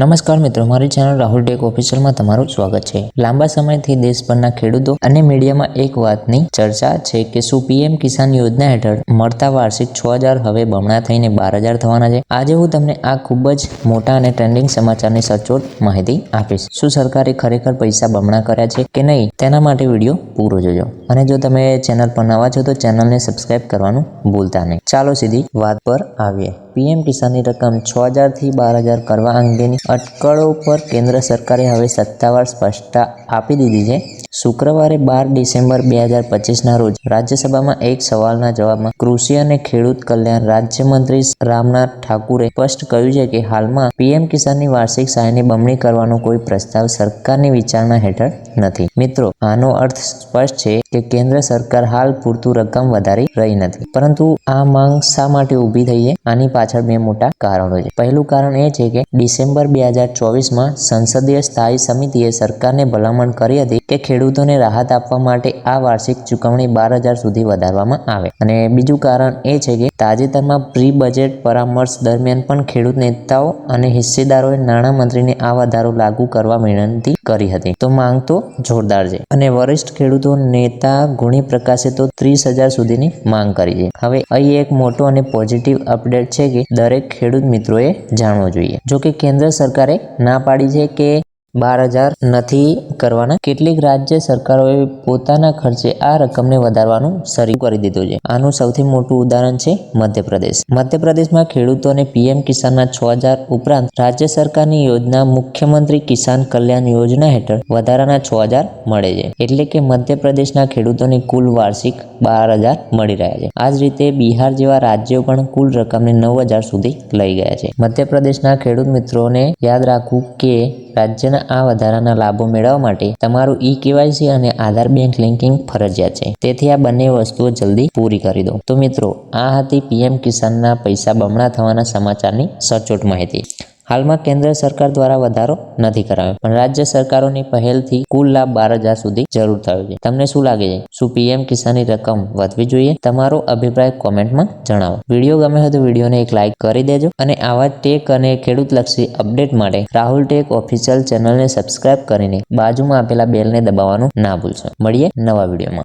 નમસ્કાર મિત્રો, મારી ચેનલ રાહુલ ટેક ઓફિશિયલમાં તમારું સ્વાગત છે. લાંબા સમયથી દેશભરના ખેડૂતો અને મીડિયામાં એક વાતની ચર્ચા છે કે શું પીએમ કિસાન યોજના હેઠળ મળતા વાર્ષિક છ હજાર હવે બમણા થઈને બાર હજાર થવાના છે? આજે હું તમને આ ખૂબ જ મોટા અને ટ્રેન્ડિંગ સમાચારની સચોટ માહિતી આપીશ. શું સરકારે ખરેખર પૈસા બમણા કર્યા છે કે નહીં તેના માટે વીડિયો પૂરો જોજો. અને જો તમે ચેનલ પર નવા છો તો ચેનલને સબસ્ક્રાઇબ કરવાનું ભૂલતા નહીં. ચાલો સીધી વાત પર આવીએ. પીએમ કિસાનની રકમ છ હજારથી બાર હજાર કરવા અંગેની અટકળો પર કેન્દ્ર સરકારે હવે સત્તાવાર સ્પષ્ટતા આપી દીધી છે. શુક્રવારે બાર ડિસેમ્બર બે હજાર પચીસના રોજ રાજ્યસભામાં એક સવાલના જવાબમાં કૃષિ અને ખેડૂત કલ્યાણ રાજ્યમંત્રી રામનાથ ઠાકુરે સ્પષ્ટ કહ્યું છે કે હાલમાં પીએમ કિસાનની વાર્ષિક સહાયની બમણી કરવાનો કોઈ પ્રસ્તાવ સરકારની વિચારણા હેઠળ નથી. મિત્રો, આનો અર્થ સ્પષ્ટ છે કે કેન્દ્ર સરકાર હાલ પૂરતું રકમ વધારી રહી નથી. પરંતુ આ માંગ શા માટે ઊભી થઈ છે? આની પાછળ બે મોટા કારણો છે. પહેલું કારણ એ છે કે ડિસેમ્બર બે હજાર ચોવીસમાં સંસદીય સ્થાયી સમિતિએ સરકારને ભલામણ કરી હતી કે ખેડૂતોને રાહત આપવા માટે આ વાર્ષિક ચૂકવણી બાર હજાર સુધી વધારવામાં આવે. અને બીજું કારણ એ છે કે તાજેતરમાં પ્રી બજેટ પરામર્શ દરમિયાન પણ ખેડૂત નેતાઓ અને હિસ્સેદારોએ નાણામંત્રીને આ વધારો લાગુ કરવા વિનંતી કરી હતી. તો માંગ તો જોરદાર છે. અને વરિષ્ઠ ખેડૂતો નેતા ગુણી પ્રકાશે તો ત્રીસ હજાર સુધીની માંગ કરી છે. હવે અહીં એક મોટો અને પોઝિટિવ અપડેટ છે કે દરેક ખેડૂત મિત્રોએ જાણવો જોઈએ. જો કે કેન્દ્ર સરકારે ના પાડી છે કે બાર હજાર નથી કરવાના. કેટલીક રાજ્ય સરકારોએ પોતાના ખર્ચે આ રકમને વધારવાનું શરૂ કરી દીધું છે. આનું સૌથી મોટું ઉદાહરણ છે મધ્યપ્રદેશ. મધ્યપ્રદેશમાં ખેડૂતોને પીએમ કિસાનના છ હજાર ઉપરાંત રાજ્ય સરકારની યોજના મુખ્યમંત્રી કિસાન કલ્યાણ યોજના હેઠળ વધારાના છ હજાર મળે છે. એટલે કે મધ્યપ્રદેશના ખેડૂતોને કુલ વાર્ષિક બાર હજાર મળી રહ્યા છે. આ જ રીતે બિહાર જેવા રાજ્યો પણ કુલ રકમને નવ હજાર સુધી લઈ ગયા છે. મધ્યપ્રદેશના ખેડૂત મિત્રોને યાદ રાખવું કે રાજ્યના આ વધારાના લાભો મેળવવા માટે તમારું ઈ કેવાયસી અને આધાર બેંક લિંકિંગ ફરજિયાત છે. તેથી આ બંને વસ્તુઓ જલ્દી પૂરી કરી દો. તો મિત્રો, આ હતી પીએમ કિસાનના પૈસા બમણા થવાના સમાચારની સચોટ માહિતી. હાલમાં કેન્દ્ર સરકાર દ્વારા વધારો નથી કરાયો. પણ રાજ્ય સરકારોની પહેલથી કુલ લાભ બાર હજાર સુધી જરૂર થયો છે. તમને શું લાગે છે? શું પીએમ કિસાનની રકમ વધવી જોઈએ? તમારો અભિપ્રાય કોમેન્ટમાં જણાવો. વીડિયો ગમે હોય તો વિડીયોને એક લાઇક કરી દેજો અને આવા ટેક અને ખેડૂતલક્ષી અપડેટ માટે રાહુલ ટેક ઓફિશિયલ ચેનલને સબસ્ક્રાઇબ કરીને બાજુમાં આપેલા બેલને દબાવવાનું ના ભૂલશો. મળીએ નવા વિડીયોમાં.